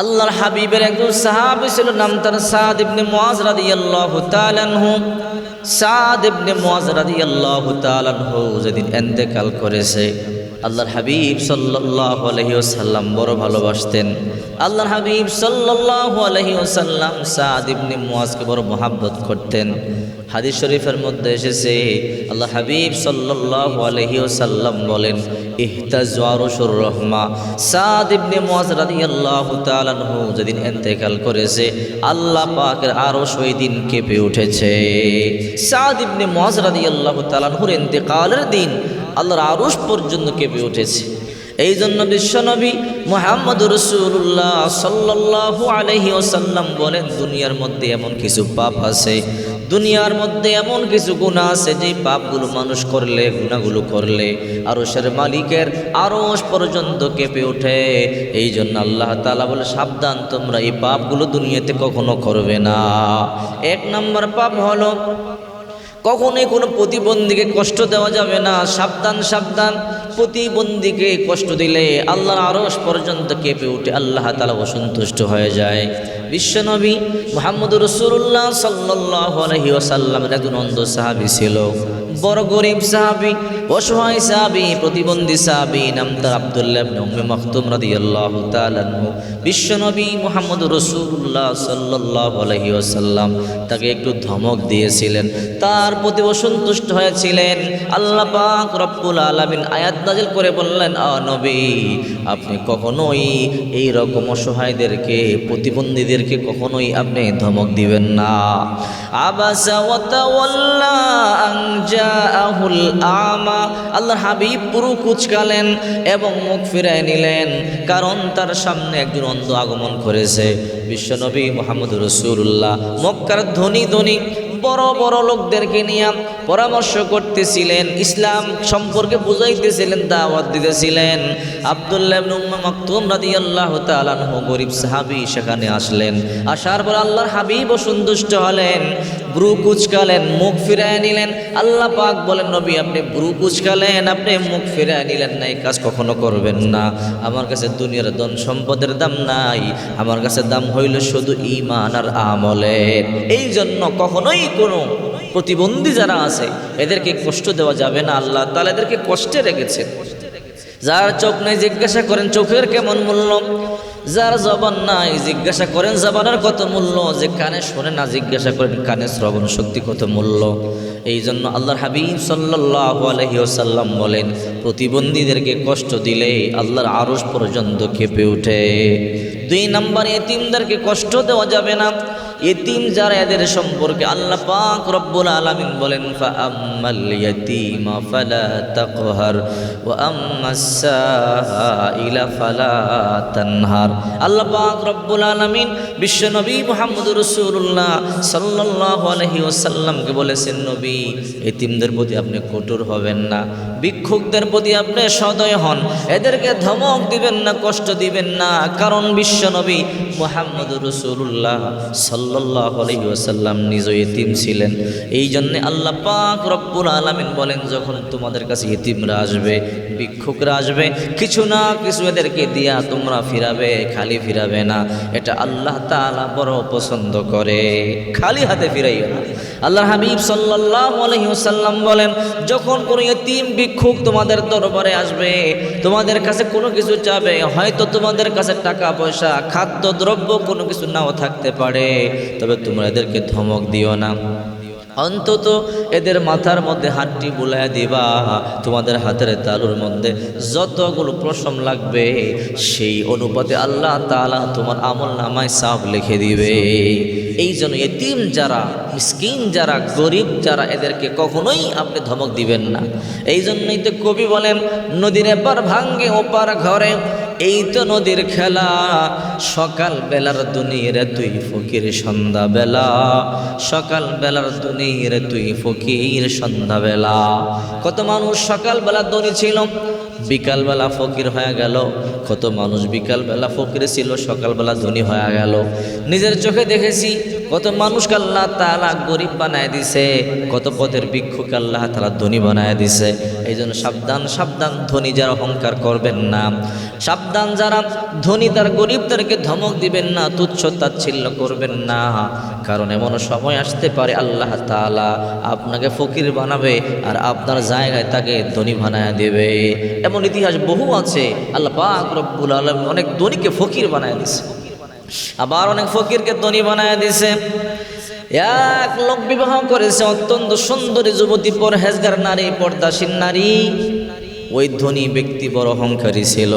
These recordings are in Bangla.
আল্লাহর হাবিবের একজন সাহাবী ছিল, নাম তার সাদ ইবনে মুআজ রাদিয়াল্লাহু তাআলা আনহু। সাদ ইবনে মুআজ রাদিয়াল্লাহু তাআলা আনহু যেদিন ইন্তেকাল করেছে, আল্লাহর হাবিব সাল্লাল্লাহু আলাইহি ওয়াসাল্লাম বড় ভালোবাসতেন। আল্লাহর হাবিব সাল্লাল্লাহু আলাইহি ওয়াসাল্লাম সাদ ইবনে মুআজকে বড় মোহাব্বত করতেন। হাদিস শরীফের মধ্যে এসেছে আল্লাহ হাবিব সাল্লাল্লাহু আলাইহি ওয়াসাল্লাম বলেন ইহতাজ আরশুর রহমা। সাদ ইবনে মুয়াজ রাদিয়াল্লাহু তাআলা আনহু যেদিন ইন্তেকাল করেছে, আল্লাহ পাকের আরশ ওই দিন কেঁপে উঠেছে। সাদ ইবনে মুয়াজ রাদিয়াল্লাহু তাআলা আনহুর ইন্তেকালের দিন আল্লাহর আরশ পর্যন্ত কেঁপে উঠেছে। এই জন্য বিশ্বনবী মোহাম্মদ রসুল্লাহ সাল্লাল্লাহু আলাইহি ওসাল্লাম বলেন, দুনিয়ার মধ্যে এমন কিছু পাপ আছে, দুনিয়ার মধ্যে এমন কিছু গুণা আছে যে পাপগুলো মানুষ করলে গুণাগুলো করলে আর আরশের মালিকের আরশ পর্যন্ত কেঁপে ওঠে। এই জন্য আল্লাহ তাআলা বলে, সাবধান, তোমরা এই পাপগুলো দুনিয়াতে কখনো করবে না। এক নম্বর পাপ হলো কখনোই কোনো প্রতিবন্ধীকে কষ্ট দেওয়া যাবে না। সাবধান সাবধান। প্রতিবন্ধীকে কষ্ট দিলে আল্লাহর আরস পর্যন্ত কেঁপে উঠে, আল্লাহ তালা অসন্তুষ্ট হয়ে যায়। বিশ্বনবী মোহাম্মদ রসুল্লাহ সাল্লাহ আলহি ওসাল্লামের একজন অন্ধ সাহাবি ছিল। বড় গরিব সাহাবি, অসহায় সাহাবি, প্রতিবন্ধী সাহাবি নাম তার আবদুল্লাহ উম্মে মাকতুম রাদিয়াল্লাহু তাআলা বিশ্বনবী মুহাম্মদ রাসূলুল্লাহ সাল্লাল্লাহু আলাইহি ওয়াসাল্লাম তাকে একটু ধমক দিয়েছিলেন। তার প্রতি অসন্তুষ্ট হয়েছিলেন। আল্লাহ পাক রব্বুল আলামিন আয়াত নাজিল করে বললেন, আ নবী, আপনি কখনোই এই রকম অসহায়দেরকে, প্রতিবন্ধীদেরকে কখনোই আপনি ধমক দিবেন না। আবাসা আন জাআহুল আমা, আল্লাহর হাবিব পুরু কুচকালেন এবং মুখ ফিরায় নিলেন, কারণ তার সামনে একজন অন্ধ আগমন করেছে। বিশ্বনবী মোহাম্মদ রসুল্লাহ মক্কার ধনী ধনী বড় বড় লোকদেরকে নিয়ে পরামর্শ করতেছিলেন, ইসলাম সম্পর্কে বুঝাইতেছিলেন, দাওয়াত দিতেছিলেন। আবদুল্লাহ গরিব সাহাবী সেখানে আসলেন। আসার পর আল্লাহর হাবিব সন্তুষ্ট হলেন ব্রু কুচকালেন, মুখ ফিরায় নিলেন। আল্লাহ পাক বলেন, নবী, আপনি ব্রু কুচকালেন, আপনি মুখ ফিরায় নিলেন না, এই কাজ কখনো করবেন না। আমার কাছে দুনিয়ার ধন সম্পদের দাম নাই, আমার কাছে দাম হইল শুধু ইমান আর আমলের। এই জন্য কখনোই কোনো প্রতিবন্ধী যারা আছে, এদেরকে কষ্ট দেওয়া যাবে না আল্লাহ তাহলে এদেরকে কষ্টে রেখেছেন যার চোখ নেই জিজ্ঞাসা করেন, চোখের কেমন মূল্য? যার জবান নাই জিজ্ঞাসা করেন, জবানের কত মূল্য? যে কানে শোনে না, জিজ্ঞাসা করেন, কানে শ্রবণ শক্তি কত মূল্য? এই জন্য আল্লাহর হাবিব সাল্লাহ আলহিউসাল্লাম বলেন, প্রতিবন্ধীদেরকে কষ্ট দিলে আল্লাহর আরস পর্যন্ত কেঁপে ওঠে। দুই নম্বর, এতিমদেরকে কষ্ট দেওয়া যাবে না। এতিম যারা এদের সম্পর্কে আল্লাহ পাক রব্বুল আলামিন বলেন, ফাআম্মাল ইয়াতীমা ফালা তাকহার, ওয়া আম্মাস সাইলা ফালা তানহার। আল্লাহ পাক রব্বুল আলামিন বিশ্বনবী মুহাম্মদুর রাসূলুল্লাহ সাল্লাল্লাহু আলাইহি ওয়াসাল্লামকে বলেছেন, নবী, এতিমদের প্রতি আপনি কঠোর হবেন না, ভিক্ষুকদের প্রতি আপনি সদয় হন, এদেরকে ধমক দিবেন না, কষ্ট দিবেন না। কারণ বিশ্ব বিশ্বনবী মুহাম্মদুর রাসূলুল্লাহ সাল্লাহ নিজ ইতিম ছিলেন। এই জন্যে আল্লাহ পাক রব্বুল আলমিন বলেন, যখন তোমাদের কাছে ইতিমরা আসবে, ভিক্ষুকরা আসবে, কিছু না কিছু এদেরকে দিয়া তোমরা ফিরাবে, খালি ফিরাবে না। এটা আল্লাহ তাআলা বড় পছন্দ করে। খালি হাতে ফিরাইও না। আল্লাহ হাবিব সাল্লাহ আলহি ওসাল্লাম বলেন, যখন কোনো ইতিম ভিক্ষুক তোমাদের দরবারে আসবে, তোমাদের কাছে কোনো কিছু চাবে, হয়তো তোমাদের কাছে টাকা পয়সা খাদ্য দ্রব্য কোনো কিছু নাও থাকতে পারে। তবে তোমরা এদেরকে ধমক দিও না। অন্তত এদের মাথার মধ্যে হাতটি বুলায় দিবা। তোমাদের হাতের তালুর মধ্যে যতগুলো প্রশম লাগবে, সেই অনুপাতে আল্লাহ তাআলা তোমার আমল নামায় সাপ লিখে দিবে। এই জন্য এতিম যারা, মিসকিন যারা, গরিব যারা, এদেরকে কখনোই আপনি ধমক দিবেন না। এই জন্যই তো কবি বলেন, নদীর এপার ভাঙ্গে ওপার ঘরে এই তো নদীর খেলা। সকাল বেলার দুনিয়ার তুই ফকির সন্ধ্যা বেলা সকাল বেলার দুনিয়ার তুই ফকির সন্ধ্যা বেলা কত মানুষ সকালবেলা দনি ছিল? বিকালবেলা ফকির হয়ে গেল। কত মানুষ বিকালবেলা ফকির ছিল, সকালবেলা ধনী হয়ে গেল। নিজের চোখে দেখেছি, কত মানুষকে আল্লাহ তালা গরিব বানায় দিছে, কত পথের ভিক্ষুকে আল্লাহ তালা ধনী বানায় দিছে। এই জন্য সাবধান সাবধান, ধনী যারা অহংকার করবেন না। সাবধান যারা ধনী, তার গরিব গরিবদেরকে ধমক দিবেন না, তুচ্ছ তাচ্ছিল্য করবেন না। কারণ এমন সময় আসতে পারে আল্লাহ তালা আপনাকে ফকির বানাবে আর আপনার জায়গায় তাকে ধনী বানায় দেবে। এমন ইতিহাস বহু আছে, আল্লাহ পাক রব্বুল আলম অনেক ধনীকে ফকির বানায় দিছে আবার অনেক ফকিরকে ধনী বানায় দিছে এক লোক বিবাহ করেছে, অত্যন্ত সুন্দরী যুবতী, পরহেজগার নারী পর্দাসীন নারী। ওই ধনী ব্যক্তি বড় অহংকারী ছিল।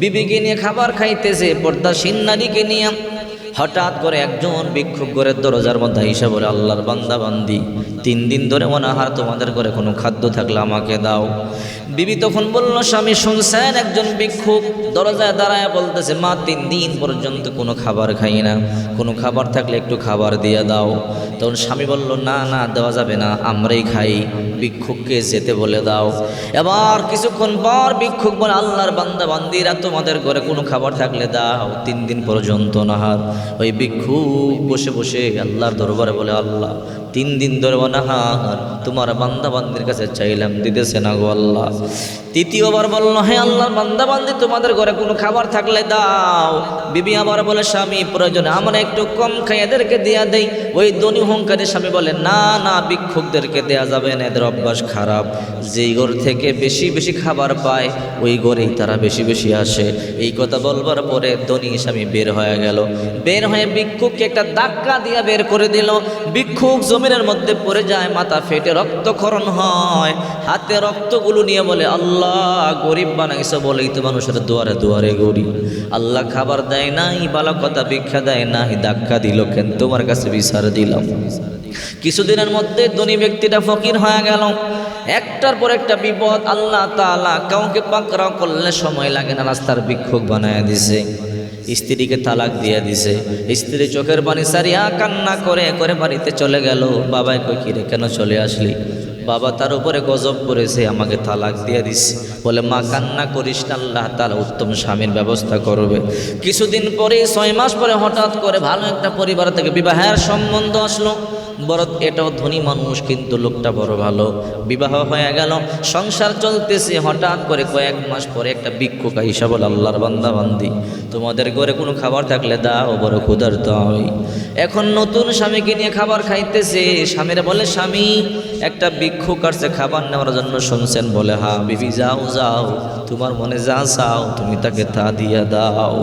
বিবিকে নিয়ে খাবার খাইতেছে পর্দাসীন নারীকে নিয়ে। হঠাৎ করে একজন ভিক্ষুক ঘরের দরজার মধ্যে হিসা বলে, আল্লাহর বান্দা, বান্দি, তিন দিন ধরে অনাহার, তোমাদের ঘরে কোনো খাদ্য থাকলে আমাকে দাও। বিবি তখন বলল, স্বামী, শুনছেন? একজন ভিক্ষুক দরজায় দাঁড়ায় বলতেছে, মা, তিন দিন পর্যন্ত কোনো খাবার খাই না। কোনো খাবার থাকলে একটু খাবার দিয়ে দাও। তখন স্বামী বলল, না না, দেওয়া যাবে না, আমরাই খাই। ভিক্ষুককে যেতে বলে দাও। এবার কিছুক্ষণ পর ভিক্ষুক বলে, আল্লাহর বান্দা, বান্দিরা, তোমাদের ঘরে কোনো খাবার থাকলে দাও, তিন দিন পর্যন্ত নাহার ওই ভিক্ষুক বসে বসে আল্লাহর দরবারে বলে, আল্লাহ, তিন দিন ধরে অনাহার, তোমার বান্দা বান্দির কাছে চাইলাম, দিতেছে না গো আল্লাহ। তৃতীয়বার বলল, হে আল্লাহর বান্দা বান্দি তোমাদের ঘরে কোনো খাবার থাকলে দাও। বিবি আবার বলে, স্বামী, প্রয়োজনে আমরা একটু কম খাই এদেরকে দেয়া দেই। ওই ধনী হংকারের স্বামী বলে, না না, ভিক্ষুকদেরকে দেয়া যাবে না, এদের অভ্যাস খারাপ। যেই ঘর থেকে বেশি বেশি খাবার পায়, ওই ঘরেই তারা বেশি বেশি আসে। এই কথা বলবার পরে ধনী স্বামী বের হয়ে গেল। বের হয়ে ভিক্ষুককে একটা ধাক্কা দিয়ে বের করে দিল। ভিক্ষুক জমিনের মধ্যে পড়ে যায়, মাথা ফেটে রক্তক্ষরণ হয়। হাতে রক্তগুলো নিয়ে বলে, আল্লাহ, গরিব বানাইছে বলেই তো মানুষের দুয়ারে দুয়ারে গরিব আল্লাহ খাবার দেয় নাই বালা কথা ভিক্ষা দেয় নাই, ধাক্কা দিল কেন? তোমার কাছে বিচার দিলাম। কিছুদিনের মধ্যে ধনী ব্যক্তিটা ফকির হয়ে গেল। একটার পর একটা বিপদ, আল্লাহ তাআলা কাউকে পাকড়াও করলে সময় লাগে না, রাস্তার ভিক্ষুক বানায় দিছে। স্ত্রীকে তালাক দিয়ে দিছে। স্ত্রী চোখের পানি সারিয়া কান্না করে করে বাড়িতে চলে গেল। বাবাই কই কিরে, কেন চলে আসলি? বাবা তার উপরে গজব করেছে, আমাকে তালাক দিয়ে দিছে। বলে, মা, কান্না করিস না, আল্লাহ তালা উত্তম স্বামীর ব্যবস্থা করবে। কিছুদিন পরে ছয় মাস পরে হঠাৎ করে ভালো একটা পরিবার থেকে বিবাহের সম্বন্ধ আসলো। বড় এটাও ধনী মানুষ, কিন্তু লোকটা বড় ভালো। বিবাহ হয়ে গেল, সংসার চলতেছে। হঠাৎ করে কয়েক মাস পরে একটা ভিক্ষুক হিসাব বলে, আল্লাহর বান্দা, বান্দি, তোমাদের ঘরে কোনো খাবার থাকলে দাও, বড় ক্ষুধার্ত হয়। এখন নতুন স্বামীকে নিয়ে খাবার খাইতেছে। স্বামীরা বলে, স্বামী, একটা ভিক্ষুক আসছে খাবার নেওয়ার জন্য শুনছেন বলে, হা, বিবি, যাও যাও, তোমার মনে যা চাও, তুমি তাকে তা দিয়া দাও।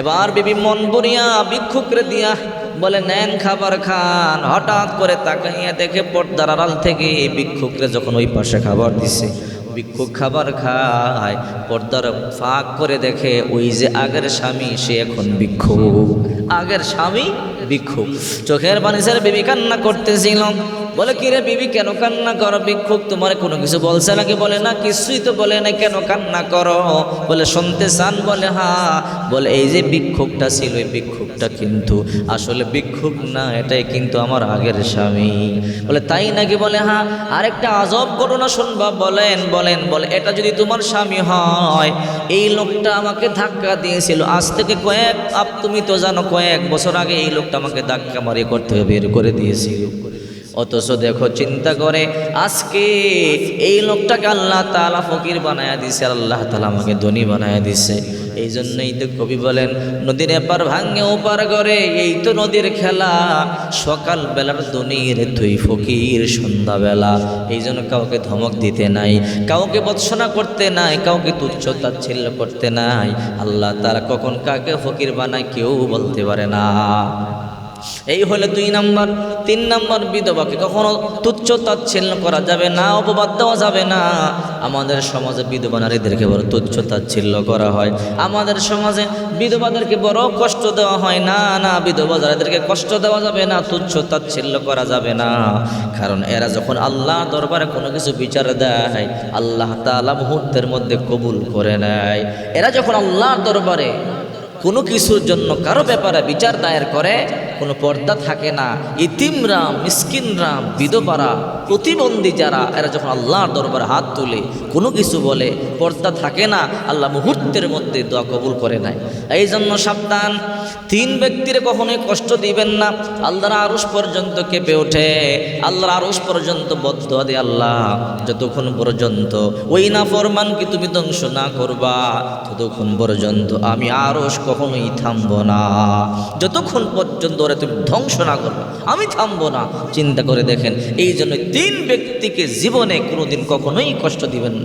এবার বিবি মন বরিয়া ভিক্ষুকরে দিয়া বলে, নেন খাবার খান। হঠাৎ করে তাকাইয়া দেখে পর্দার আড়াল থেকে ভিক্ষুকরে যখন ওই পাশে খাবার দিছে, ভিক্ষুক খাবার খায়, পর্দার ফাঁক করে দেখে ওই যে আগের স্বামী, সে এখন ভিক্ষুক। আগের স্বামী ভিক্ষুক। চোখের বানিসের বিবি কান্না করতেছিল। বলে কি রে বিবি, কেন কান্না করো? ভিক্ষুক তোমার কোনো কিছু বলছে নাকি? বলে, না, কিছুই তো বলে না কেন কান্না করো? বলে, শুনতে চান? বলে, হা। বলে, এই যে ভিক্ষুকটা ছিল, এই ভিক্ষুকটা কিন্তু আসলে ভিক্ষুক না, এটাই কিন্তু আমার আগের স্বামী। বলে, তাই নাকি? বলে হ্যাঁ আরেকটা আজব ঘটনা শুনবা, বলেন বলেন, বলে, এটা যদি তোমার স্বামী হয়, এই লোকটা আমাকে ধাক্কা দিয়েছিল। আজ থেকে কয়েক, আপ, তুমি তো জানো, কয়েক বছর আগে এই লোকটা আমাকে ধাক্কা মারি করতে বের করে দিয়েছিল। অথচ দেখো, চিন্তা করে, আজকে এই লোকটাকে আল্লাহ তালা ফকির বানায়া দিছে, আল্লাহ তালা আমাকে ধনী বানায়া দিছে। এই জন্যই তো কবি বলেন, নদীর এপার ভাঙে ওপার করে এই তো নদীর খেলা। সকাল বেলার ধনীর তুই ফকির, সন্ধ্যাবেলা। এই জন্য কাউকে ধমক দিতে নাই, কাউকে বৎসনা করতে নাই, কাউকে তুচ্ছ তাচ্ছিল্য করতে নাই। আল্লাহ তারা কখন কাকে ফকির বানায় কেউ বলতে পারে না। এই হলে দুই নাম্বার। তিন নাম্বার, বিধবাকে কখনো তুচ্ছ তাচ্ছিল্য করা যাবে না, অপবাদ দেওয়া যাবে না। আমাদের সমাজে বিধবা নারীদেরকে বড় তুচ্ছ তাচ্ছিল্য করা হয়। আমাদের সমাজে বিধবাদেরকে বড় কষ্ট দেওয়া হয় না না, বিধবা যাদেরকে কষ্ট দেওয়া যাবে না, তুচ্ছ তাচ্ছিল্য করা যাবে না। কারণ এরা যখন আল্লাহ দরবারে কোনো কিছু বিচার দেয়, আল্লাহ তালা মুহূর্তের মধ্যে কবুল করে নেয়। এরা যখন আল্লাহর দরবারে কোনো কিছুর জন্য কারও ব্যাপারে বিচার দায়ের করে কোনো পর্দা থাকে না। ইতিমরা, মিসকিনরা, বিধবারা, প্রতিবন্ধী যারা, এরা যখন আল্লাহর দরবারে হাত তুলে, কোনো কিছু বলে, পর্দা থাকে না, আল্লাহ মুহূর্তের মধ্যে দোয়া কবুল করে নেয়। এই জন্য সাবধান, তিন ব্যক্তির কখনোই কষ্ট দিবেন না। আল্লাহর আরস পর্যন্ত কেঁপে ওঠে। আল্লাহর আরস পর্যন্ত বদ্ধ দে আল্লাহ, যতক্ষণ পর্যন্ত। ওই না ফরমানকে তুমি ধ্বংস না করবা? ততক্ষণ পর্যন্ত আমি আরস কখনোই থামবো না। যতক্ষণ পর্যন্ত ওরা তুমি ধ্বংস না করব আমি থামবো না, চিন্তা করে দেখেন। এই জন্য তিন ব্যক্তিকে জীবনে কোনোদিন কখনোই কষ্ট দিবেন না।